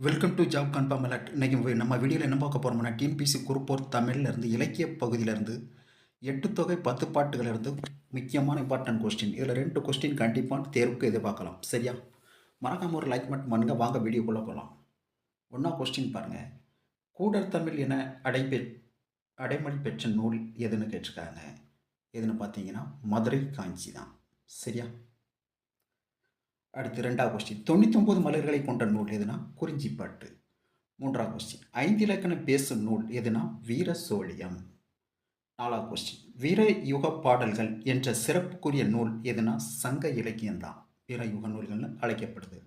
Welcome to job confirm alert இன்றைக்கி நம்ம வீடியோவில் என்ன பார்க்க போகிறோம்னா டிஎன்பிசி குரூப்போர் தமிழ்லேருந்து இலக்கிய பகுதியிலேருந்து எட்டு தொகை பத்து பாட்டுகளிலிருந்து முக்கியமான இம்பார்ட்டன்ட் கொஸ்டின் இதில் ரெண்டு கொஸ்டின் கண்டிப்பாக தேர்வுக்கு எதிர்பார்க்கலாம். சரியா? மறக்காமல் ஒரு லைக் மட்டும் பண்ணுங்க. வாங்க வீடியோக்குள்ளே போகலாம் ஒன்றா கொஸ்டின் பாருங்கள் கூடர் தமிழ் என அடைபெ அடைமொழி பெற்ற நூல் எதுன்னு கேட்டிருக்காங்க. எதுன்னு பார்த்தீங்கன்னா மதுரை காஞ்சி தான் சரியா? அடுத்து ரெண்டாவது கொஸ்டின் தொண்ணூத்தொம்பது மலர்களை கொண்ட நூல் எதுனா? குறிஞ்சிப்பாட்டு. மூன்றாவது கொஸ்டின் ஐந்து இலக்கணம் பேசும் நூல் எதுனா? வீர சோழியம். நாலாவது கொஸ்டின் வீர யுக பாடல்கள் என்ற சிறப்புக்குரிய நூல் எதுனா? சங்க இலக்கியம்தான். வீர யுக நூல்கள்னு அழைக்கப்படுது.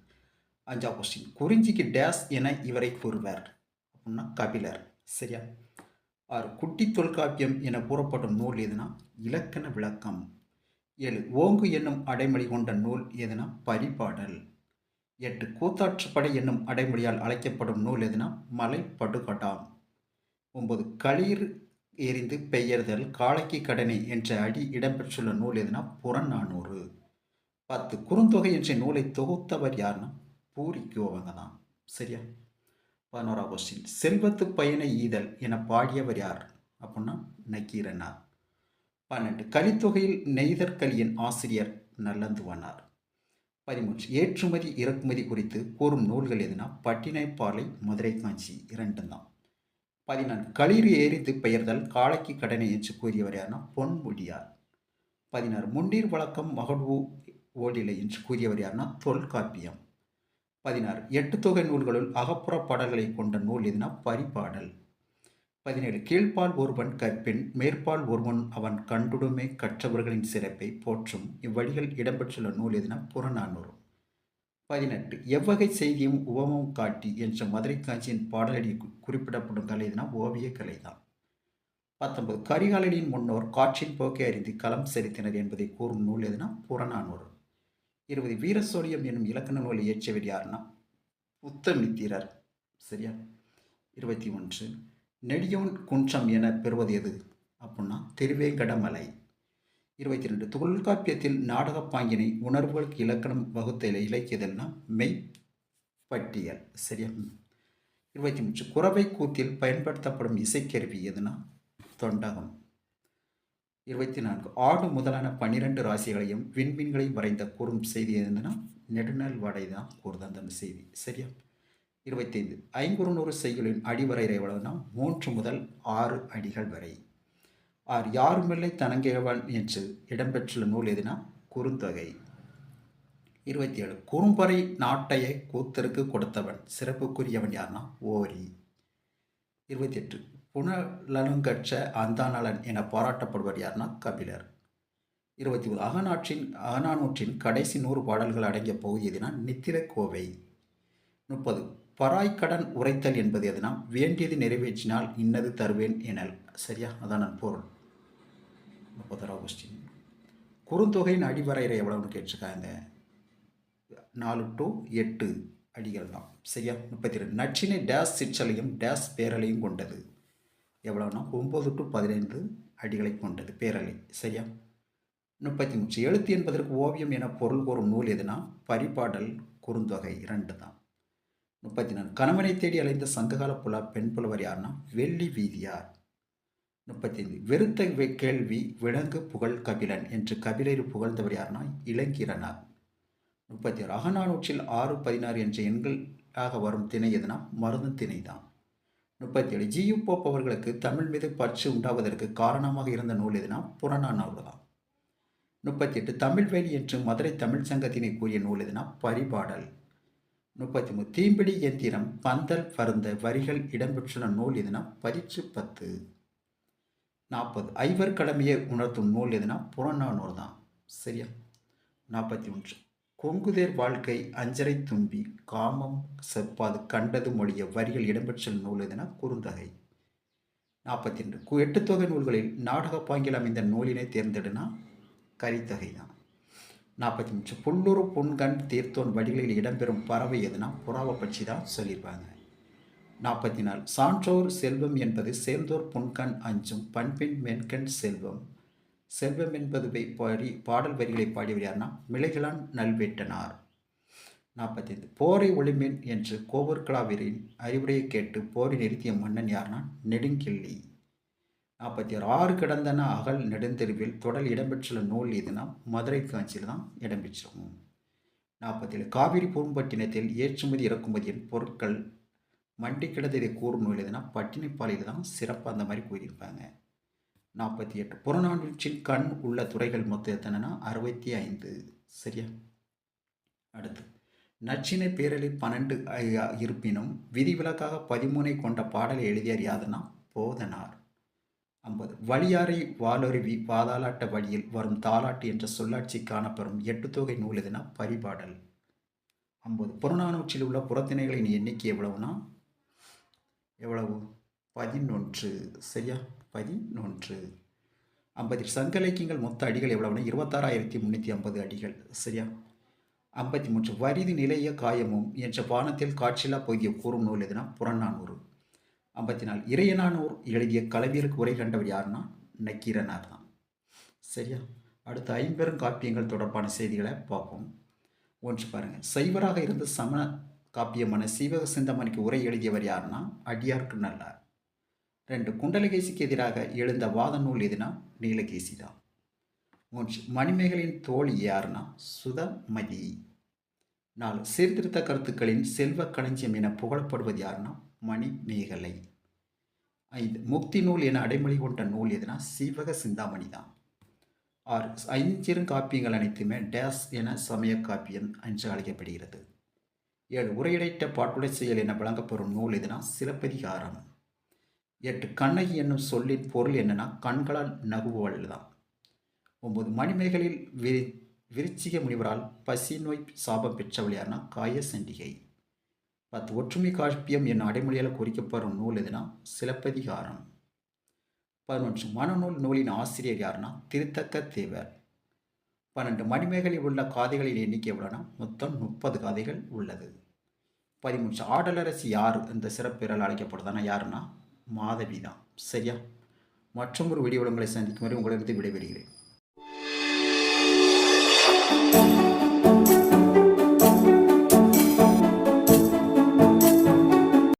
அஞ்சாவது கொஸ்டின் குறிஞ்சிக்கு டேஸ் என இவரை கூறுவர். அப்படின்னா கபிலர். சரியா? ஆறு. குட்டி தொல்காப்பியம் என கூறப்படும் நூல் எதுனா? இலக்கண விளக்கம். ஏழு. ஓங்கு என்னும் அடைமொழி கொண்ட நூல் எதுனா? பரிபாடல். எட்டு. கூத்தாற்றுப்படை என்னும் அடைமொழியால் அழைக்கப்படும் நூல் எதுனா? மலைப்படுகடாம். ஒன்பது. களிர் எரிந்து பெயர்தல் காளைக்கு கடனை என்ற அடி இடம்பெற்றுள்ள நூல் எதுனா? புறநானூறு. பத்து. குறுந்தொகை என்ற நூலை தொகுத்தவர் யாருன்னா பூரி அவங்க தான் சரியா? பதினோரா கொஸ்டின் செல்வத்து பயனை ஈதல் என பாடியவர் யார்? அப்படின்னா நக்கீரனார். பன்னெண்டு. கலித்தொகையில் நெய்தற்கலியின் ஆசிரியர் நல்லந்துவனார். பதிமூன்று ஏற்றுமதி இறக்குமதி குறித்து கூறும் நூல்கள் எதுனா? பட்டினைப்பாலை மதுரை காஞ்சி இரண்டும் தான். பதினான்கு. களிறு எரித்து பெயர்தல் காளைக்கு கடனை என்று கூறியவர் யாருன்னா பொன்முடியார். பதினாறு. முன்னீர் வழக்கம் மகழ்வு ஓடிலை என்று கூறியவர் யாருன்னா தொல்காப்பியம். பதினாறு. எட்டு தொகை நூல்களுள் அகப்புற பாடல்களை கொண்ட நூல் எதுனா? பரிபாடல். பதினேழு கீழ்ப்பால் ஒருவன் கற்பின் மேற்பால் ஒருவன் அவன் கண்டுடுமே கற்றவர்களின் சிறப்பை போற்றும். இவ்வழிகள் இடம்பெற்றுள்ள நூல் எதுனா? புறநானூறு. பதினெட்டு எவ்வகை செய்தியும் உவமும் காட்டி என்ற மதுரை காஞ்சியின் பாடலடி குறிப்பிடப்படும் கலை எதுனா? ஓவிய கலை தான். பத்தொன்பது கரிகாலனின் முன்னோர் காற்றின் போக்கை அறிந்து களம் செலுத்தினர் என்பதை கூறும் நூல் எதுனா? புறநானூறு. இருபது வீரசோழியம் என்னும் இலக்கண நூலை இயற்றியவர் யாருன்னா? உத்தமித்திரர் சரியா? இருபத்தி ஒன்று நெடியோன் குன்றம் என பெறுவது எது? அப்புடின்னா திருவேங்கடமலை. இருபத்தி ரெண்டு தொல்காப்பியத்தில் நாடகப்பாங்கினை உணர்வுகளுக்கு இலக்கணம் வகுத்த மெய் மெய்ப்பட்டியல். சரியா? இருபத்தி மூன்று குறவை கூத்தில் பயன்படுத்தப்படும் இசைக்கருவி எதுனா? தொண்டகம். இருபத்தி நான்கு ஆடு முதலான பன்னிரெண்டு ராசிகளையும் விண்மீன்களையும் வரைந்த கூறும் செய்தி எதுனா? நெடுநாள் வடை தான் கூறுதான் அந்த செய்தி. சரியா? இருபத்தைந்து. ஐங்குறுநூறு செய்யுளின் அடிவரை எவ்வளவுனா மூன்று முதல் ஆறு அடிகள் வரை. ஆர் யாருமில்லை தனங்கேவன் என்று இடம்பெற்றுள்ள நூல் எதுனா? குறுந்தொகை. இருபத்தி ஏழு குறும்பறை நாட்டையை கூத்தருக்கு கொடுத்தவன் சிறப்புக்குரியவன் யார்னா? ஓரி. இருபத்தி எட்டு புனலனுங்கற்ற அந்தானலன் என பாராட்டப்படுவர் யார்னா? கபிலர். இருபத்தி ஒன்று அகநாற்றின் அகநானூற்றின் கடைசி நூறு பாடல்கள் அடங்கிய பகுதி எதுனா? நித்திர கோவை முப்பது. பராய்க்கடன் உரைத்தல் என்பது எதுனா வேண்டியது நிறைவேற்றினால் இன்னது தருவேன் எனல். சரியா? அதான் நான் பொருள். முப்பதரா கொஸ்டின் குறுந்தொகையின் அடிவரையறை எவ்வளோன்னு கேட்டிருக்காங்க. நாலு டு எட்டு அடிகள் தான். சரியா? முப்பத்தி ரெண்டு நச்சினை டேஸ் சிற்றலையும் டேஸ் பேரலையும் கொண்டது. எவ்வளோன்னா ஒம்பது டு பதினைந்து அடிகளை கொண்டது பேரலை. சரியா? முப்பத்தி மூன்று. எழுத்து என்பதற்கு ஓவியம் என பொருள் கூறும் நூல் எதுனா? பரிபாடல் குறுந்தொகை இரண்டு தான். முப்பத்தி நாலு கணவனை தேடி அலைந்த சங்ககால புலா பெண் புலவர் யாருன்னா வெள்ளி வீதியார். முப்பத்தி ஐந்து வெறுத்த கேள்வி விலங்கு புகழ் கபிலன் என்று கபிலர் புகழ்ந்தவர் யாருன்னா இளங்கிரனார். முப்பத்தி ஆறு அகநானூற்றில் ஆறு பதினாறு என்ற எண்களாக வரும் திணை எதுனா? மருந்து திணை தான் முப்பத்தி ஏழு ஜியு போப் அவர்களுக்கு தமிழ் மீது பற்று உண்டாவதற்கு காரணமாக இருந்த நூல் எதுனா? புறநானூறு தான். முப்பத்தி எட்டு தமிழ்வேலி என்று மதுரை தமிழ் சங்கத்தினை கூறிய நூல் எதுனா? பரிபாடல். முப்பத்தி மூணு தீம்பிடி எந்திரம் பந்தல் பருந்த வரிகள் இடம்பெற்றுள்ள நூல் எதுனா? பரிச்சு பத்து. நாற்பது ஐவர் கடமையை உணர்த்தும் நூல் எதுனா? புறநானூறு தான் சரியா? நாற்பத்தி ஒன்று. கொங்குதேர் வாழ்க்கை அஞ்சரை தும்பி காமம் செப்பாது கண்டது மொழிய வரிகள் இடம்பெற்றுள்ள நூல் எதுனா? குறுந்தகை. நாற்பத்தி ரெண்டு. எட்டு தொகை நூல்களில் நாடக பாங்கில் அமைந்த நூலினை தேர்ந்தெடுனா? கரித்தகை தான் நாற்பத்தி மூன்று புல்லூர் புன்கண் தீர்த்தோன் வடிகளில் இடம்பெறும் பறவை எதுனா புறாவை பற்றி தான் சொல்லியிருப்பாங்க. நாற்பத்தி நாலு. சான்றோர் செல்வம் என்பது சேர்ந்தோர் புன்கண் அஞ்சும் பண்பின் மென்கண் செல்வம். செல்வம் என்பது பாடி பாடல் வரிகளை பாடியவர் யார்னா மிளைகளான் நல்வேட்டனார். நாற்பத்தைந்து போரை ஒளிமேன் என்று கோவர்கலாவிரின் அறிவுரையை கேட்டு போரை நிறுத்திய மன்னன் யார்னா நெடுங்கிள்ளி. நாற்பத்தி ஆறு ஆறு கிடந்தன அகல் நெடுந்தெருவில் தொடர் இடம்பெற்றுள்ள நூல் எதுனா மதுரை காஞ்சியில் தான் இடம்பெற்றிருக்கும் நாற்பத்தி ஏழு காவிரி பூம்பட்டினத்தில் ஏற்றுமதி இறக்குமதியின் பொருட்கள் மண்டி கிடந்ததை கூறும் நூல் எதுனா பட்டினப்பாளையில் தான் சிறப்பாக அந்த மாதிரி கூறியிருப்பாங்க. நாற்பத்தி எட்டு புறநானூற்றின் கண் உள்ள துறைகள் மொத்தம் எத்தனைனா அறுபத்தி ஐந்து. சரியா? அடுத்து நச்சினை பேரழி பன்னெண்டு இருப்பினும் விதிவிலக்காக பதிமூனை கொண்ட பாடலை எழுதியார் யாதுன்னா போதனார். ஐம்பது. வழியாரை வாலருவி பாதாளாட்ட வழியில் வரும் தாலாட்டு என்ற சொல்லாட்சி காணப்பெறும் எட்டு தொகை நூல் எதுனா பரிபாடல். ஐம்பது. புறநானூற்றில் உள்ள புறத்திணைகளின் எண்ணிக்கை எவ்வளவுனா? எவ்வளவு? பதினொன்று. சரியா? பதினொன்று. ஐம்பதில் சங்க இலக்கியங்கள் மொத்த அடிகள் எவ்வளவுனா? இருபத்தாறாயிரத்தி முந்நூற்றி ஐம்பது அடிகள். சரியா? ஐம்பத்தி மூன்று. வரிது நிலைய காயமும் என்ற பானத்தில் காட்சியில்லா பகுதியை கூறும் நூல் எதுனா? புறநானூறு. ஐம்பத்தி நாலு இறையனானூர் எழுதிய கலவியருக்கு உரை கண்டவர் யாருன்னா நக்கீரனார் தான் சரியா? அடுத்து ஐம்பெரும் காப்பியங்கள் தொடர்பான செய்திகளை பார்ப்போம். ஒன்று பாருங்கள் சைவராக இருந்த சமண காப்பியமான சீவக சிந்தமணிக்கு உரை எழுதியவர் யாருன்னா அடியார்க்கு நல்லார். ரெண்டு குண்டலகேசிக்கு எதிராக எழுந்த வாத நூல் எதுனா நீலகேசி தான். மூன்று மணிமேகலின் தோழி யாருன்னா சுதமதி. நாலு சீர்திருத்த கருத்துக்களின் செல்வ களஞ்சியம் என புகழப்படுவது யாருன்னா மணிமேகலை. ஐந்து முக்தி நூல் என அடைமொழி கொண்ட நூல் எதுனா சீவக சிந்தாமணி தான். ஆறு ஐஞ்சிறு காப்பியங்கள் அனைத்துமே டேஸ் என சமய காப்பியம் என்று அழைக்கப்படுகிறது. ஏழு உரையிடைத்த பாட்டுடை செயல் என வழங்கப்படும் நூல் எதுனா சிலப்பதிகாரம். எட்டு கண்ணகி என்னும் சொல்லின் பொருள் என்னன்னா கண்களால் நகுவல் தான். ஒன்பது மணிமேகலில் விரி விருச்சிக முனிவரால் பசி நோய் சாபம் பெற்றவள் யாருன்னா காய சண்டிகை பத்து ஒற்றுமை காப்பியம் என் அடைமொழியால் குறிக்கப்படும் நூல் எதுனா? சிலப்பதிகாரம். பதினொன்று. மனநூல் நூலின் ஆசிரியர் யாருன்னா திருத்தக்க தேவர். பன்னெண்டு. மணிமேகலில் உள்ள காதைகளின் எண்ணிக்கை எவ்வளோனா? மொத்தம் முப்பது காதைகள் உள்ளது. பதிமூன்று. ஆடலரசி யார்? இந்த சிறப்பெயரால் அழைக்கப்படுதானா? யாருன்னா மாதவி தான். சரியா? மற்றும் ஒரு வீடியோ சந்திக்கும் வரை உங்களிடத்து விடைபெறுகிறேன்.